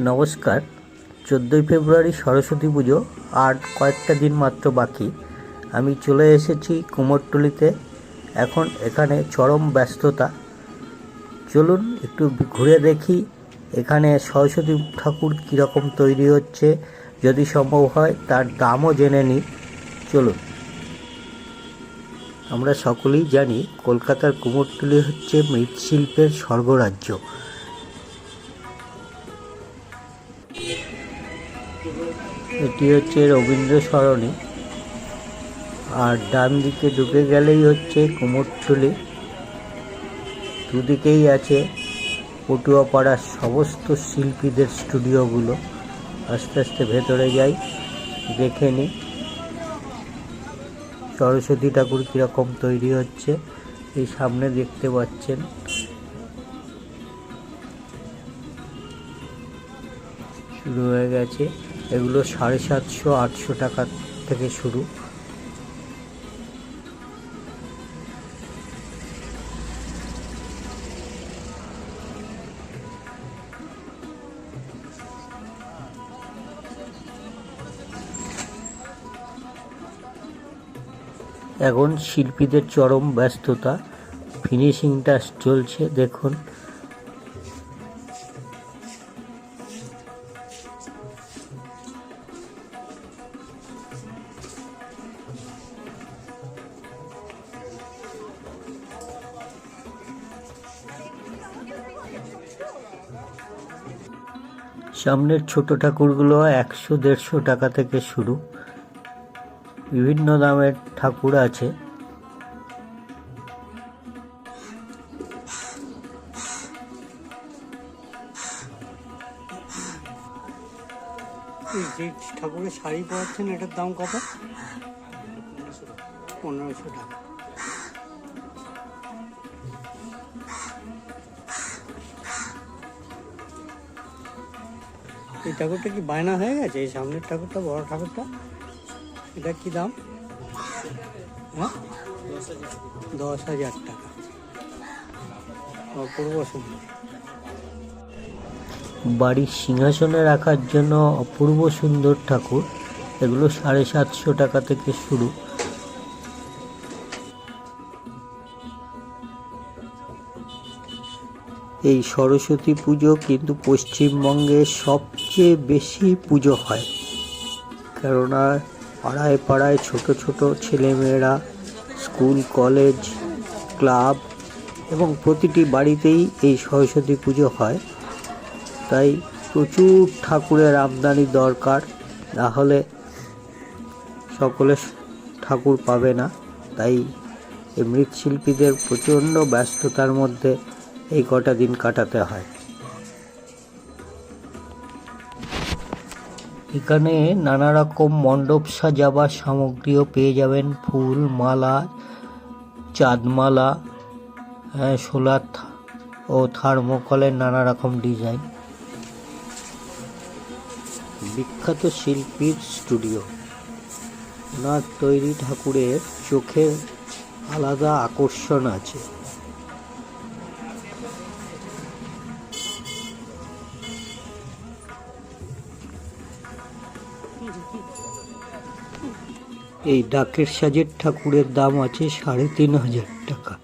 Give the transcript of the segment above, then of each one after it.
নমস্কার। চোদ্দোই ফেব্রুয়ারি সরস্বতী পুজো, আর কয়েকটা দিন মাত্র বাকি। আমি চলে এসেছি কুমোরটুলিতে। এখন এখানে চরম ব্যস্ততা। চলুন একটু ঘুরে দেখি এখানে সরস্বতী ঠাকুর কীরকম তৈরি হচ্ছে। যদি সম্ভব হয় তার দামও জেনে নিই। চলুন। আমরা সকলেই জানি কলকাতার কুমোরটুলি হচ্ছে মৃৎশিল্পের স্বর্গরাজ্য। এটি হচ্ছে রবীন্দ্র সরণি। আর ডান দিকে ঢুকে গেলেই হচ্ছে কুমোরটুলি দুদিকেই আছে পটুয়াপাড়ার সমস্ত শিল্পীদের স্টুডিওগুলো। আস্তে আস্তে ভেতরে যাই, দেখে নিই। সরস্বতী ঠাকুর কীরকম তৈরি হচ্ছে, এই সামনে দেখতে পাচ্ছেন। শুরু হয়ে গেছে। এগুলো সাড়ে সাতশো, আটশো টাকা থেকে শুরু। এখন শিল্পীদের চরম ব্যস্ততা। ফিনিশিং ফিনিশিংটা চলছে, দেখুন। সামনের ছোট ঠাকুরগুলো একশো দেড়শো টাকা থেকে শুরু। বিভিন্ন দামের ঠাকুর আছে। ঠাকুরের শাড়ি পরাচ্ছেন, এটার দাম কত? পনেরোশো টাকা। এই ঠাকুরটা কি বায়না হয়ে গেছে? এই সামনের ঠাকুরটা, বড় ঠাকুরটা? এটা কি দাম? হ্যাঁ? দশ হাজার টাকা। অপূর্ব সুন্দর। বাড়ির সিংহাসনে রাখার জন্য অপূর্ব সুন্দর ঠাকুর। এগুলো সাড়ে সাতশো টাকা থেকে শুরু। এই সরস্বতী পুজো কিন্তু পশ্চিমবঙ্গে সবচেয়ে বেশি পুজো হয়। কেননা পাড়ায় পাড়ায় ছোট ছোট ছেলেমেয়েরা স্কুল, কলেজ, ক্লাব এবং প্রতিটি বাড়িতেই এই সরস্বতী পুজো হয়। তাই প্রচুর ঠাকুরের আমদানি দরকার না হলে সকলে ঠাকুর পাবে না। তাই এই মৃৎশিল্পীদের প্রচণ্ড ব্যস্ততার মধ্যে এই কটা দিন কাটাতে হয়। এখানে নানা রকম মণ্ডপ সাজাবার সামগ্রীও পেয়ে যাবেন। ফুল মালা চাঁদমালা হ্যাঁ, সোলার ও থার্মোকলের নানা রকম ডিজাইন। বিখ্যাত শিল্পীর স্টুডিও। ওনার তৈরি ঠাকুরের চোখের আলাদা আকর্ষণ আছে। এই ডাকের সাজের ঠাকুরের দাম আছে সাড়ে তিন হাজার টাকা।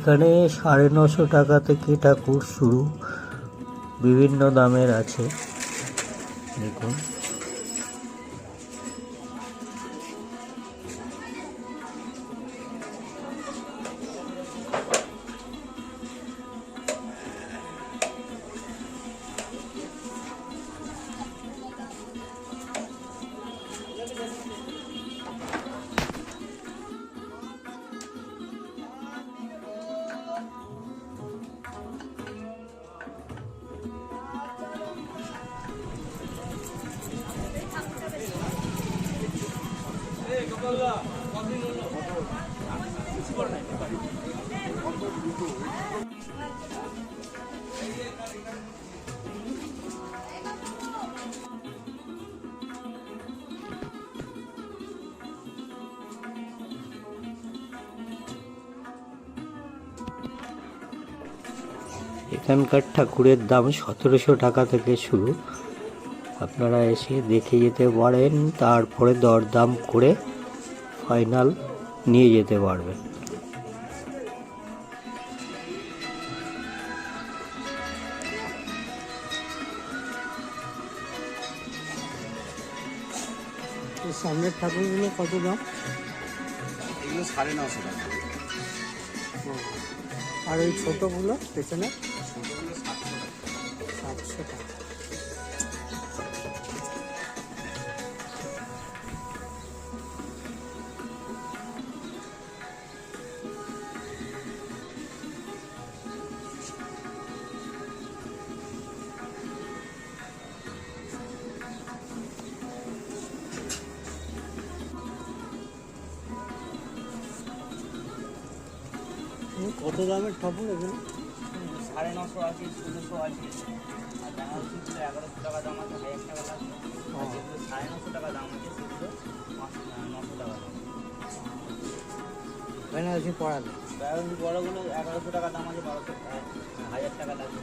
এখানে সাড়ে নশো টাকা থেকে ঠাকুর শুরু। বিভিন্ন দামের আছে। দেখুন। এখানকার ঠাকুরের দাম সতেরোশো টাকা থেকে শুরু। আপনারা এসে দেখে যেতে পারেন, তারপরে দরদাম করে ফাইনাল নিয়ে যেতে পারবেন এই সামনের ঠাকুরগুলো কত দাম? এগুলো সাড়ে নশো টাকা। আর ওই ছোটোগুলো পেছনে? কত দামের ঠাকুর এগুলো সাড়ে নশো আছে ষোলোশো আছে। আর বেনারসিগুলো এগারোশো টাকা দাম আছে হাজার টাকা লাগবে আর যেগুলো সাড়ে নশো টাকা দাম আছে সেগুলো পাঁচশো নশো টাকা দাম বেনারসি পড়ালে। বেনারসি বড়োগুলো এগারোশো টাকা দাম আছে বারোশো হাজার টাকা লাগবে